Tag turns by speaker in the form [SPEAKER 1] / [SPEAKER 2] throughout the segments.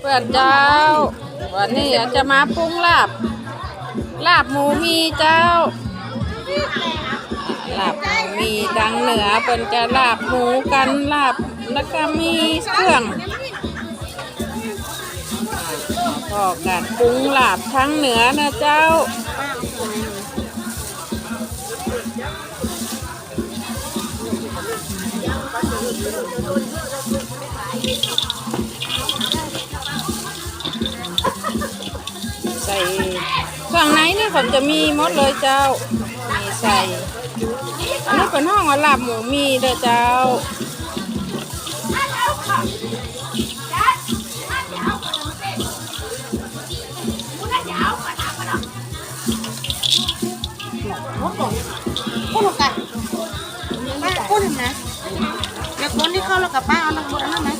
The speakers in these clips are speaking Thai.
[SPEAKER 1] เพื่อนเจ้า วันนี้จะมาปรุงลาบ ลาบหมูมีเจ้า ลาบหมูมีดังเหนือเปิ้นจะลาบหมูกันลาบแล้วก็มีเครื่องก็การปรุงลาบทั้งเหนือนะเจ้าใส่เครื่องในนี่ผมจะมีมดเลยเจ้า มีใส่ อันนี้เป็นห้องว่าลาบหมูมีเด้อเจ้า
[SPEAKER 2] คนละกันป้าคนนะเดี๋ยวคนที่เข้าแล้วกับป้าเอาน้ำมันนั่นนะ
[SPEAKER 1] ล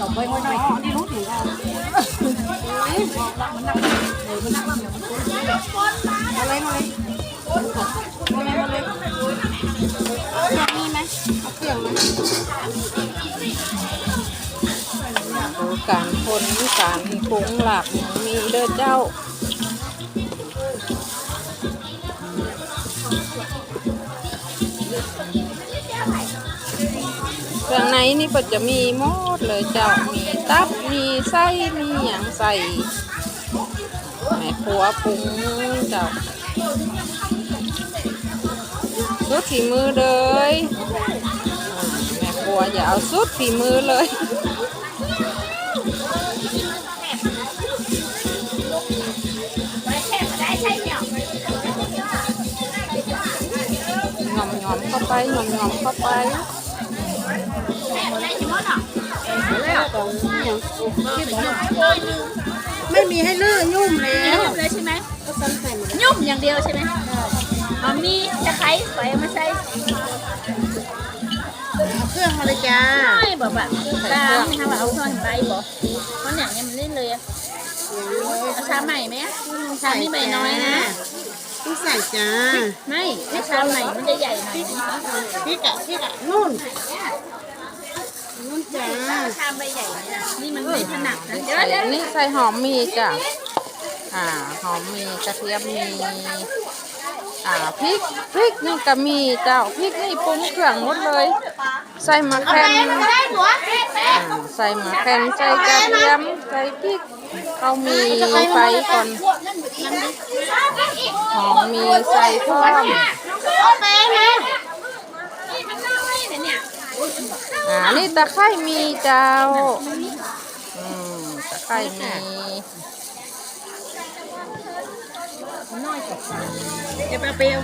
[SPEAKER 2] ต่อไปไม่ได้นี่รู้ถึงเรามาเลยมาเลยมาเลยมาเลยเอาเครื่องนี้ไหมเอาเครื่องไหม
[SPEAKER 1] ดูการคนการปรุงลาบมีเด้อเจ้า เครื่องในนี่ก็จะมีหมดเลยเจ้ามีตับมีไส้มีอย่างใส่แม่ครัวปรุงเจ้าสุดฝีมือเลยแม่ครัวอย่าเอาสุดฝีมือเลยงอมงอมๆเข้าไปงอมงอมๆเข้าไป
[SPEAKER 2] ไม่มีให้ลื่นยุ่มแล้ว
[SPEAKER 3] ยุ่มเลยใช่ไหมยุ่มอย่างเดียวใช่ไหมอ๋อมีตะไคร้ใส่มาใส่
[SPEAKER 2] เอาเครื่องมาเลยจ้า
[SPEAKER 3] ไม่บอกแบบตามถ้าว่าเอาเครื่องไปบอกเพราะอย่างเนี้ยมันเล่นเลยอะเอาชามใหม่ไหมชามนี้ใบน้อยนะ
[SPEAKER 2] ต้องใส่จ้า
[SPEAKER 3] ไม่ถ้าชามใหม่มันจะใหญ่หน่อย
[SPEAKER 2] พี่กะพี่กะนู่นนู่น จ้า
[SPEAKER 3] ชามใบใหญ่เนี่ยนี่มันไม่ถนัดนะเดี๋ยว
[SPEAKER 1] ใส่
[SPEAKER 3] เดี๋ยว
[SPEAKER 1] นี่ใส่หอมมีจ้ะอ่าหอมมีกระเทียมมีอ่าพริกพริกนี่ก็มีเจ้าพริกนี่ปรุงเครื่องหมดเลย ใส่มะแขนอ่าใส่มะแขนใส่กระเทียมใส่พริกเขามีไฟก่อนหอมมีใส่พร้อม
[SPEAKER 2] เอาไป นี่
[SPEAKER 1] ตะไคร้มีเจ้า อืมตะไคร้มี
[SPEAKER 2] เดี๋ยวไปเปี้ยว